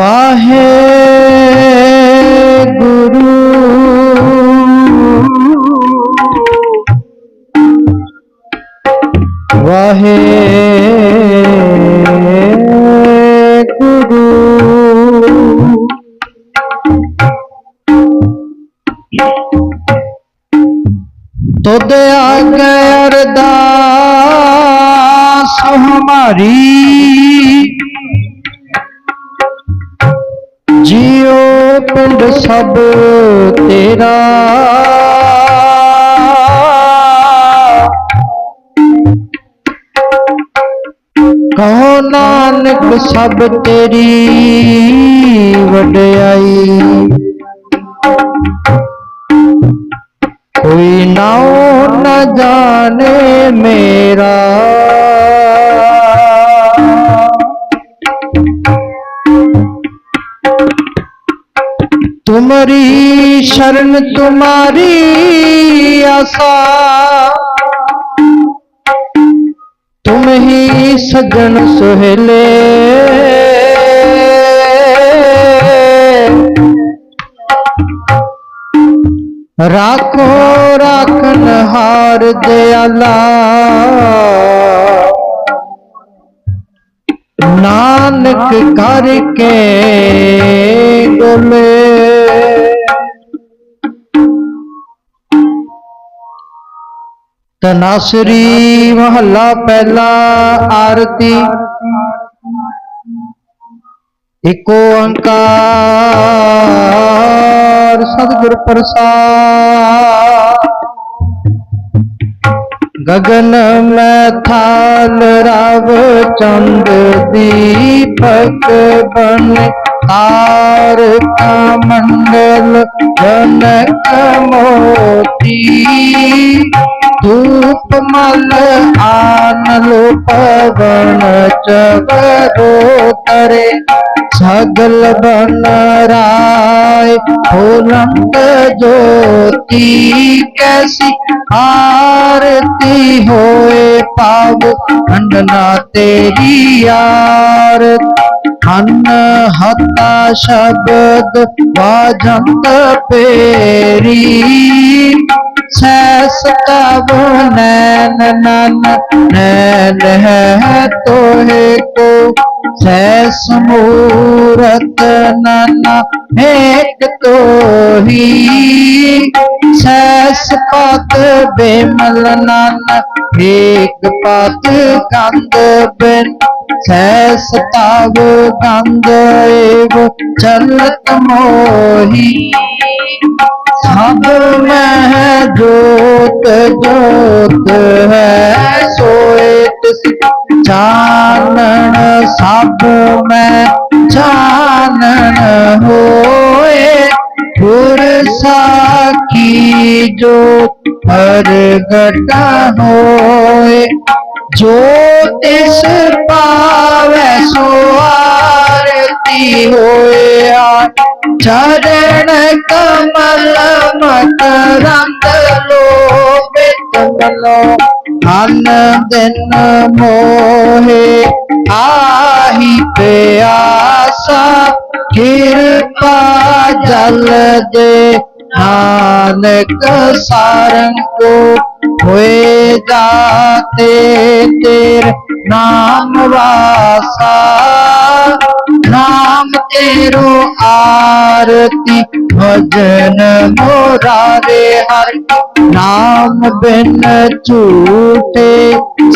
ਵਾਹੇ ਗੁਰੂ। ਵਾਹੇ ਗੁਰੂ। ਤੁਧ ਆਗੇ ਅਰਦਾਸ ਹਮਾਰੀ। ਸਭ ਤੇਰਾ। ਕਹੋ ਨਾਨਕ ਸਭ ਤੇਰੀ ਵਡਿਆਈ। ਕੋਈ ਨਾ ਨ ਜਾਣੇ ਮੇਰਾ। तुमरी शरण तुम्हारी आशा। तुम ही सजन सुहेले। राखो राखन हार दयाला। नानक करके डोले तनासरी महला पहला आरती। इको अंकार सतगुर प्रसाद ਗगन में थाल राव चंद दीपक बन। तार का मंडल जनक मोती धूप मल आनलो पवन चगरो तरे सगल बन राय फूलंत ज्योति कैसी? आरती होए पाव, खंडना तेरी यार अन्न हता शब्द वाजंत पेरी। सैस तब नैन, नन, नैन है तोहे को। सैस मूरत नना, एक तो ही। पद बेमल, नन, एक पद गंध बिन। सैस तब गंध एव चलत मोही। सब में जोत जोत है सोए तिस चानन सब में चानन होए की जो प्रगटा होए। जो तिस पावे सो होए चरण कमल मकरंद लोभित मनो अन दिन मोहे आही पे आसा कृपा जल दे नानक सारंग को हुए जाते तेरे नाम वासा नाम तेरो आरती भजन मोरारे हर नाम बिन झूठे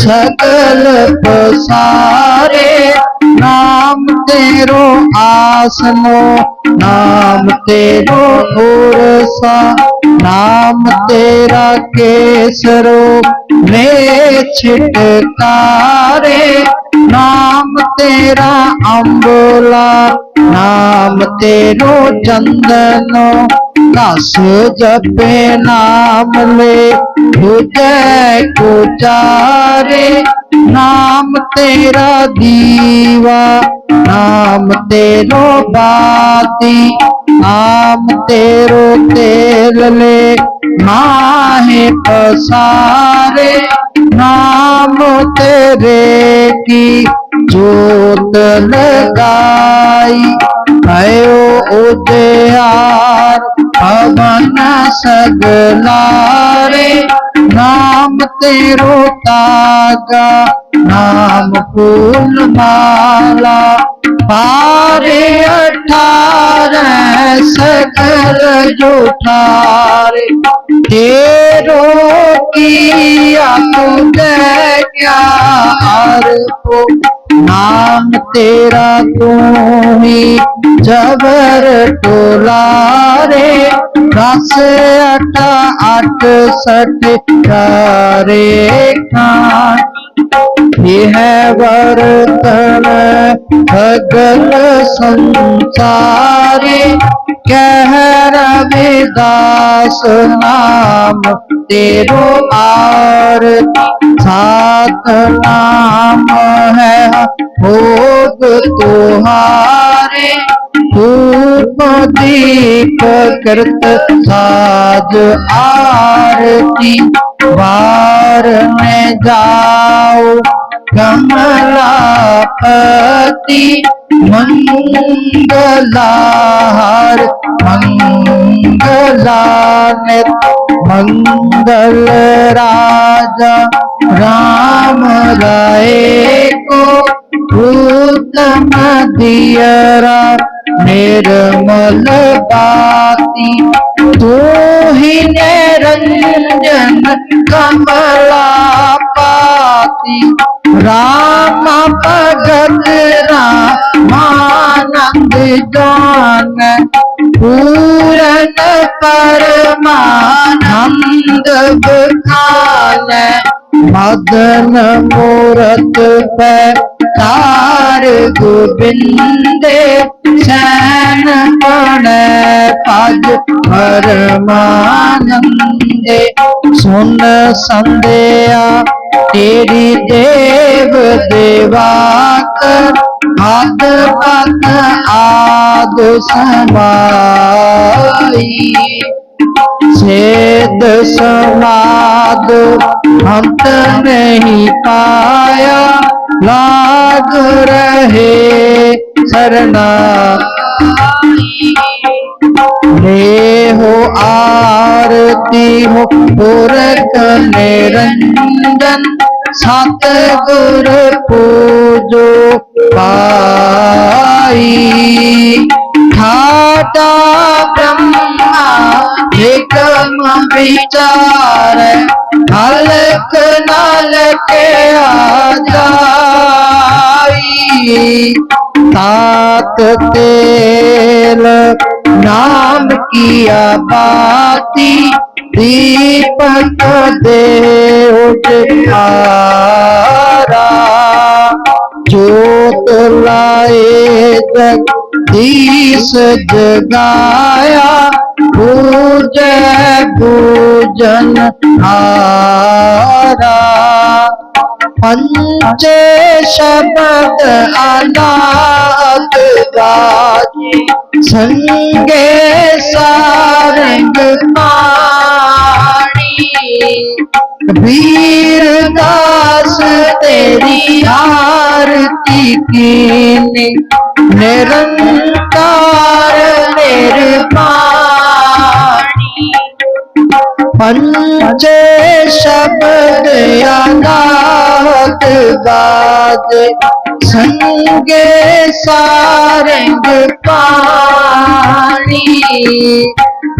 सकल पसारे नाम तेरो आसनो नाम तेरो उरसा नाम तेरा केसरो रे छिटकारे नाम तेरा अम्बोला नाम तेरो चंदनो। दस जपे नाम ले चारे नाम तेरा दीवा, नाम तेरो बाती, नाम तेरो तेल ले, माहे पसारे। नाम तेरे की जोत लगाई। भयो उदयार पवन सगलारे। नाम तेरो तागा, नाम फूल माला। पारे अठारह सकल जुठारे क्या नाम तेरा तू ही जबर टोला रे दस अठ अठ सठ करे खान यह वर्तन भगल संसारे। कह रविदास नाम, तेरो आर सात नाम है। भोग तुहारे, धूप दीप कृत साज आरती, बार में जाओ कमलापति। मंगलाहार मंगलानित मंगल राजा, राम राय को दियरा निर्मल बाती, तू ही निरंजन कमला पाती, राम भगत जान पूरन परमानंद बखान। मदन मूरत पे तार गोबिंदे सैन पण पद परमानंदे। सुन संध्या तेरी देव देवा कर आद पत आद समाई। छेद समाद अंत नहीं पाया। लाग रहे सरना ले हो आरती हो पुरख निरंजन। सत गुर पूजो पाई। ठाटा ब्रह्मा एकम विचार, हलक नल के आ जाई तात तेल नाम किया बाती दीपक दे उठारा। जोत लाए जगदीश जगाया पूज पूजन हारा। पंच शब्द गाजी संगे सारंग वीर दास तेरी आरती कीने निरंकार निर्वाणी पंच शब्द अनाथ गाज संगे सारंग पानी।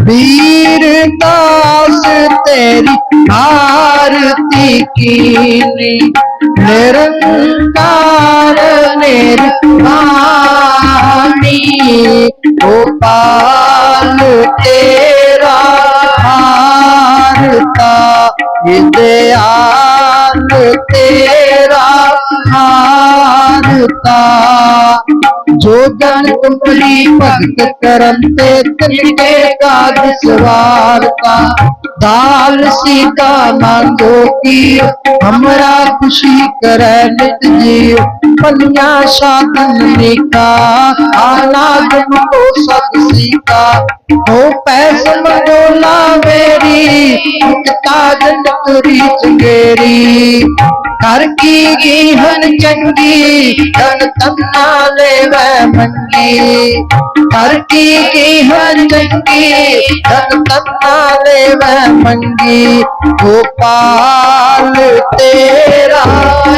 वीर दास तेरी आरती कीनी। निरंकार निर्वाणी। गोपाल तेरा हारता। विद्यान तेरा हारता। जोगन कुमली भक्त करते, तिलके का दिसवारता दाल सीता मांगो की, हमरा खुशी करे नित जीव। पलिया शातन निका आनाद को सत सीता। हो पैस काज टपरी चंगेरी घर की गीहन चंगी तन्ना ले मंगी। कर की हन चंगी, धन तन्ना ले मंगी। गोपाल, तेरा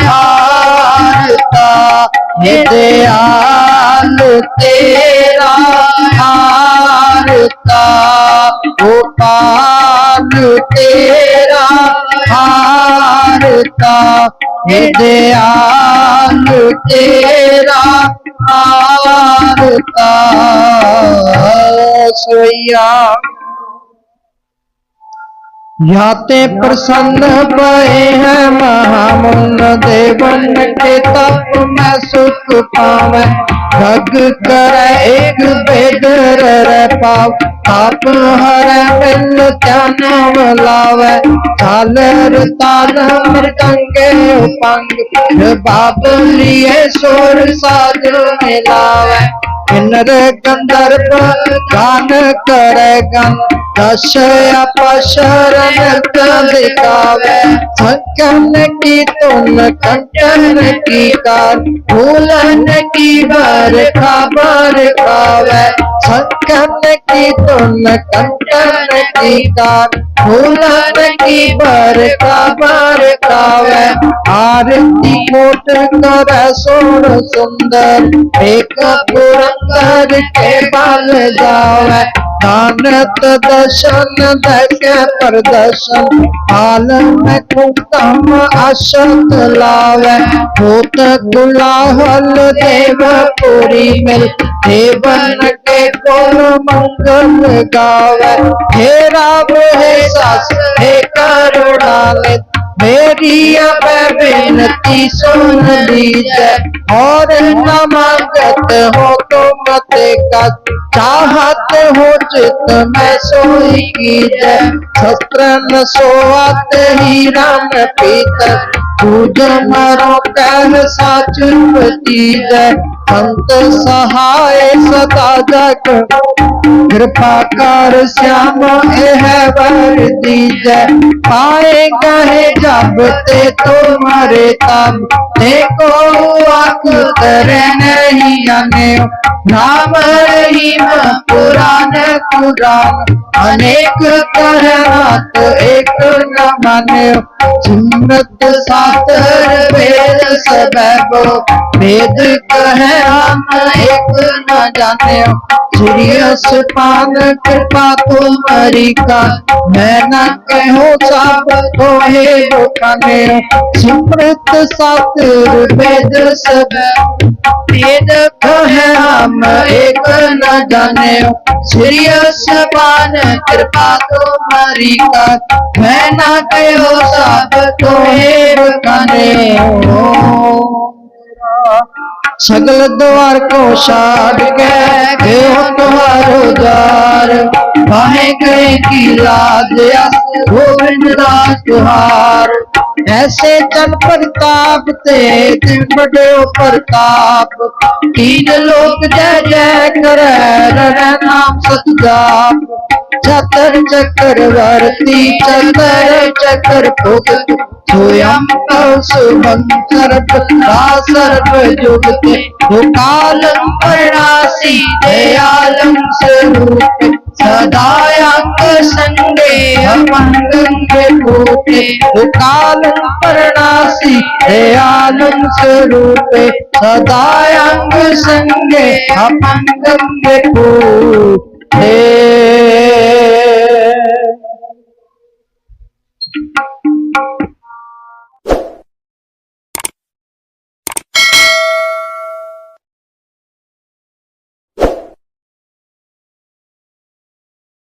हारता ये दयाल तेरा हारता गोपाल तेरा हारता हे दयाल तेरा हारता सोया याते प्रसन्न भय है महामुन देवन के तप में सुख पावे। भग कर एक बेदर रे पाव ताप हर मिल त्यान लावे झालर ताल मृदंगे उपंग बाबलिए सोर साज मिलावे किन्नर गंधर्व गान करे गन संकन की तुम कंचन की कार भूलन की बर खबर खावे संकन की तुम कंचन की कार भूलन की बर खबर खावे आरती कोट कर सोन सुंदर। एक पुरंदर के बल जावे। दानत दर्शन देखे प्रदर्शन। हाल में कुतम अशत लावे। भूत गुलाहल देवपुरी मिल। देवन के कुल मंगल गावे। हे राम, हे सास, हे करुणानित। मेरी अब बेनती सुन लीजिए। और न मांगत हो तुम का, चाहत हो चित मैं सोई कीजिए। शस्त्र न सोआत ही राम पीतर पूज मरो कह साचुपति जय संत सहाय सदा जग कृपा कर श्याम यह वर दीजय पाए गहे जब ते तुम्हारे तब देखो अकुतर नहीं अने नाम रहीम पुराण कुरान अनेक करनात एक न मान्य सुमृत सातर वेद सबो वेद कहे हम एक न जाने सीरियस पान कृपा तुम्हारी का मैं न कहो सब तो हे दुकाने सुमृत सातर वेद सब वेद कहे हम एक न जाने सीरियस पान कृपा तुम्हारी का मैं न कहो सब तो हे दुकाने सगल द्वार को छाड़ गए गयो तुम्हारो द्वार पाए गए की लाज अस गोविंद दास तुहार ऐसे चल प्रताप ते दिन बड़े प्रताप तीन लोग जय जय करे रण नाम सतजाप चतर चक्रवर्ती चतर चक्र भुगत स्वयं शुभं सर्व सर्व जुगते कालम प्रणासी दयालम स्वरूप, सदायांग संगे अमंगंगे भूते। कालम प्रणासी दयालम स्वरूपे, सदायांग संगे अमंगंगे भूते।